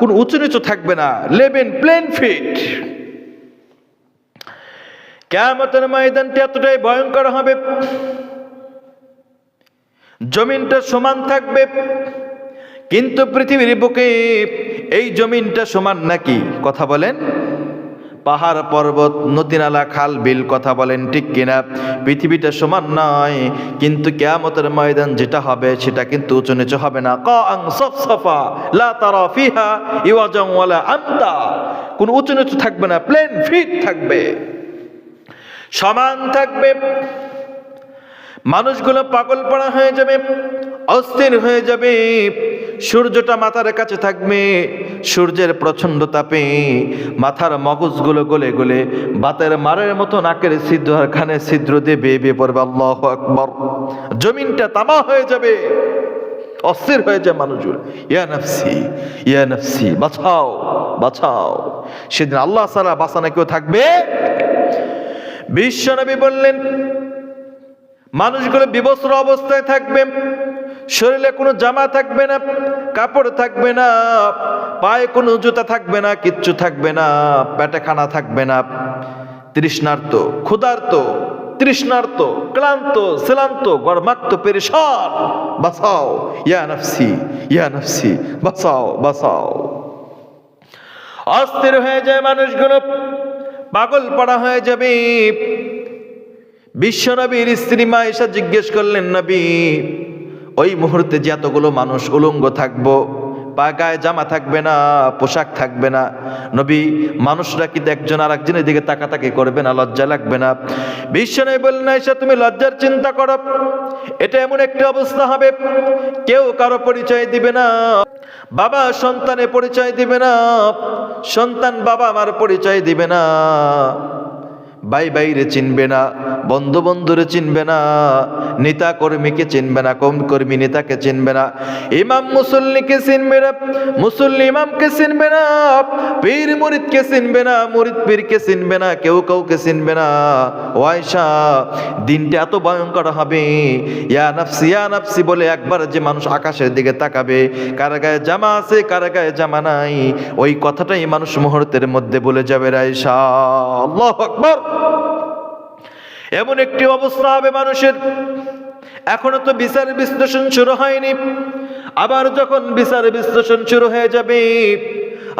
কোন উঁচু নিচু থাকবে না লেবেন প্লেন ফিট কেয়ামতের ময়দানটি এতটাই ভয়ঙ্কর হবে, জমিনটা সমান থাকবে, কিন্তু পৃথিবীর বুকে এই জমিনটা সমান নাকি? কথা বলেন। পাহাড় পর্বত নদী নালা খাল, বিল কথা বলেন ঠিক কিনা? পৃথিবীটা সমান নয়, কিন্তু কেয়ামতের ময়দান যেটা হবে সেটা কিন্তু উঁচু নিচু হবে না। ক আং সফা লা তারা ফিহা ইওয়াজাং ওয়ালা আমতা। কোন উঁচু নিচু থাকবে না, প্লেন ফিট থাকবে। সমান থাকবে। মানুষগুলো পাগল পড়া হয়ে যাবে, অস্থির হয়ে যাবে। সূর্যটা মাথার কাছে থাকবে, সূর্যের প্রচণ্ড তাপে মাথার মগজগুলো গলে গলে বাতের মারের মতো নাকের ছিদ্র আর কানের ছিদ্র দিয়ে বেয়ে বেয়ে পড়বে। আল্লাহ আকবর। জমিনটা তামা হয়ে যাবে, অস্থির হয়ে যায় মানুষগুলো। ইয়া নফসি ইয়া নফসি, বাঁচাও বাঁচাও। সেদিন আল্লাহ সারা বাঁচানো কেউ থাকবে? বিশ্বনবী বললেন, মানুষগুলো বিবস্ত্র অবস্থায় থাকবে। শরীরে কোনো জামা থাকবে না, কাপড় থাকবে না, পায়ে কোনো জুতা থাকবে না, কিচ্ছু থাকবে না পেটে খানা থাকবে না। তৃষ্ণার্ত, ক্ষুধার্ত, তৃষ্ণার্ত, ক্লান্ত শ্রান্ত গরমাক্ত, পেরেশান, বাঁচাও, ইয়া নফসি ইয়া নফসি, বাঁচাও বাঁচাও। অস্থির হয়ে যায় মানুষগুলো, পাগল পড়া হয়ে যাবে। বিশ্বনবীর স্ত্রী মা এসে জিজ্ঞেস করলেন, নবী ওই মুহূর্তে যে এতগুলো মানুষ উলঙ্গ থাকব পা গায়ে জামা থাকবে না, পোশাক থাকবে না। নবী, মানুষরা কিন্তু একজন আর একজনের দিকে তাকাতাকি করবে না, লজ্জা লাগবে না। বিশ্বনবী বললেন এসে তুমি লজ্জার চিন্তা করো। এটা এমন একটি অবস্থা হবে, কেউ কারও পরিচয় দিবে না, বাবা সন্তানের পরিচয় দিবে না, সন্তান বাবা আমার পরিচয় দিবে না। ভাই বাইরে চিনবে না বন্ধু বন্ধুরে চিনবে না নেতা কর্মীকে চিনবে না, কম কর্মী নেতাকে চিনবে না। ইমাম মুসল্লিকে চিনবে না, মুসল্লি ইমামকে চিনবে না, পীর মুরিদকে চিনবে না, মুরিদ পীরকে চিনবে না, কেউ কাউকে চিনবে না। ওয়াইশা দিনটা এত ভয়ঙ্কর হবে। ইয়া নাফসি ইয়া নাফসি বলে একবার যে মানুষ আকাশের দিকে তাকাবে, কার গায়ে জামা আছে, কার গায়ে জামা নাই, ওই কথাটাই মানুষ মুহূর্তের মধ্যে বলে যাবে রাইসা আল্লাহ আকবর। এমন একটি অবস্থা হবে মানুষের। এখনও তো বিচার বিশ্লেষণ শুরু হয়নি। আবার যখন বিচার বিশ্লেষণ শুরু হয়ে যাবে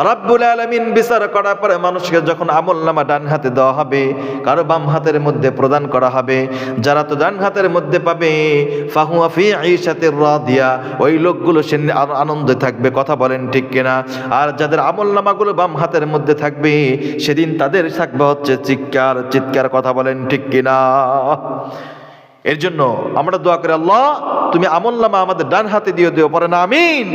রাব্বুল আলামিন বিচার করার পরে মানুষকে যখন আমল নামা ডান হাতে দেওয়া হবে, কারও বাম হাতের মধ্যে প্রদান করা হবে, যারা তো ডান হাতের মধ্যে পাবে, ফাহুয়া ফি আইশাতির রাদিয়া, ওই লোকগুলো সে আনন্দে থাকবে, কথা বলেন ঠিক কিনা? আর যাদের আমল নামাগুলো বাম হাতের মধ্যে থাকবে, সেদিন তাদের থাকবে হচ্ছে চিৎকার চিৎকার কথা বলেন ঠিক কিনা? এর জন্য আমরা দোয়া করে, আল্লাহ, তুমি আমল নামা আমাদের ডান হাতে দিয়ে দিও, পরে না, আমিন।